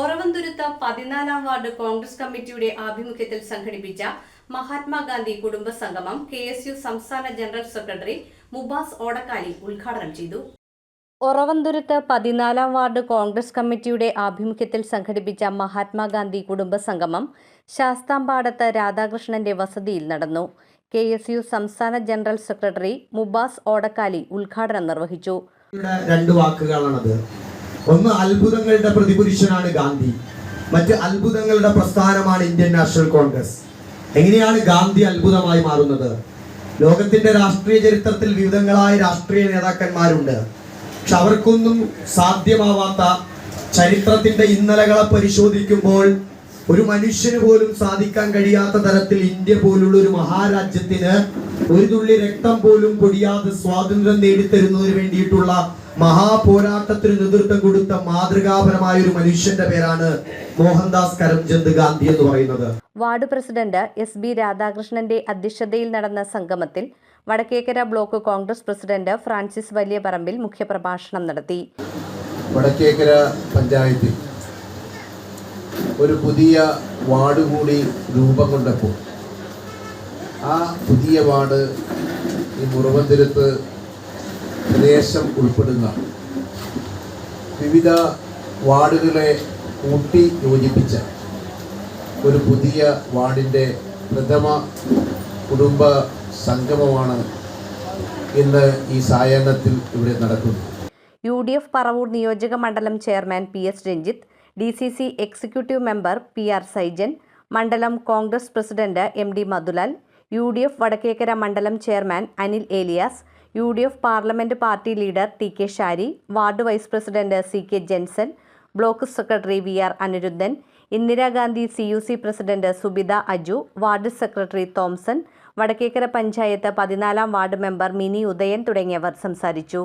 ഒറവന്തുരുത്ത് പതിനാലാം വാർഡ് കോൺഗ്രസ് കമ്മിറ്റിയുടെ ആഭിമുഖ്യത്തിൽ സംഘടിപ്പിച്ച മഹാത്മാഗാന്ധി കുടുംബ സംഗമം കെ എസ് യു സംസ്ഥാന ജനറൽ സെക്രട്ടറി മുബാസ് ഓടക്കാലി ഉദ്ഘാടനം ചെയ്തു. ഒറവന്തുരുത്ത് പതിനാലാം വാർഡ് കോൺഗ്രസ് കമ്മിറ്റിയുടെ ആഭിമുഖ്യത്തിൽ സംഘടിപ്പിച്ച മഹാത്മാഗാന്ധി കുടുംബ സംഗമം ശാസ്താംപാടത്ത് രാധാകൃഷ്ണന്റെ വസതിയിൽ നടന്നു. കെ എസ് യു സംസ്ഥാന ജനറൽ സെക്രട്ടറി മുബാസ് ഓടക്കാലി ഉദ്ഘാടനം നിർവഹിച്ചു. രണ്ട് വാക്കുകളാണത്. ഒന്ന് അത്ഭുതങ്ങളുടെ പ്രതിപുരുഷനാണ് ഗാന്ധി. മറ്റ് അത്ഭുതങ്ങളുടെ പ്രസ്ഥാനമാണ് ഇന്ത്യൻ നാഷണൽ കോൺഗ്രസ്. എങ്ങനെയാണ് ഗാന്ധി അത്ഭുതമായി മാറുന്നത്? ലോകത്തിന്റെ രാഷ്ട്രീയ ചരിത്രത്തിൽ വിവിധങ്ങളായ രാഷ്ട്രീയ നേതാക്കന്മാരുണ്ട്. പക്ഷെ അവർക്കൊന്നും സാധ്യമാവാത്ത ചരിത്രത്തിന്റെ ഇന്നലകളെ പരിശോധിക്കുമ്പോൾ ഒരു മനുഷ്യന് പോലും സാധിക്കാൻ കഴിയാത്ത തരത്തിൽ ഇന്ത്യ പോലുള്ള ഒരു മഹാരാജ്യത്തിന് ഒരു തുള്ളി രക്തം പോലും പൊടിയാതെ സ്വാതന്ത്ര്യം നേടിത്തരുന്നതിന് വേണ്ടിയിട്ടുള്ള മഹാപോരാട്ടത്തിന് നേതൃത്വം കൊടുത്ത മാതൃകാപരമായ ഒരു മനുഷ്യന്റെ പേരാണ് മോഹൻദാസ് കരംചന്ദ് ഗാന്ധി എന്ന് പറയുന്നത്. വാർഡ് പ്രസിഡന്റ് എസ് ബി രാധാകൃഷ്ണന്റെ അധ്യക്ഷതയിൽ നടന്ന സംഗമത്തിൽ Vadakkekara block Congress president Francis Valiyaparambil മുഖ്യപ്രഭാഷണം നടത്തി. വടക്കേക്കര പഞ്ചായത്തിൽ ഒരു പുതിയ വാർഡ് കൂടി രൂപം കൊണ്ടപ്പോൾ ആ പുതിയ വാർഡ് ഈ മുറവന്തുരത്ത് പ്രദേശം ഉൾപ്പെടുന്ന വിവിധ വാർഡുകളെ കൂട്ടി യോജിപ്പിച്ച ഒരു പുതിയ വാർഡിന്റെ പ്രഥമ കുടുംബ സംഗമമാണ് ഇന്ന് ഈ സായാഹ്നത്തിൽ ഇവിടെ നടക്കുന്നത്. യു ഡി എഫ് പറവൂർ നിയോജക മണ്ഡലം chairman P S Ranjith D C C executive member P R Saijan മണ്ഡലം Congress president M D Madhulal U D F Vadakkekara മണ്ഡലം chairman Anil Elias U D F parliament party leader T K Shari ward vice president C K Jenson block secretary V R Anirudhan Indira Gandhi C U C president Subitha Aju ward secretary Thomson Vadakkekara panchayat പതിനാലാം ward member mini Udayan തുടങ്ങിയവർ സംസാരിച്ചു.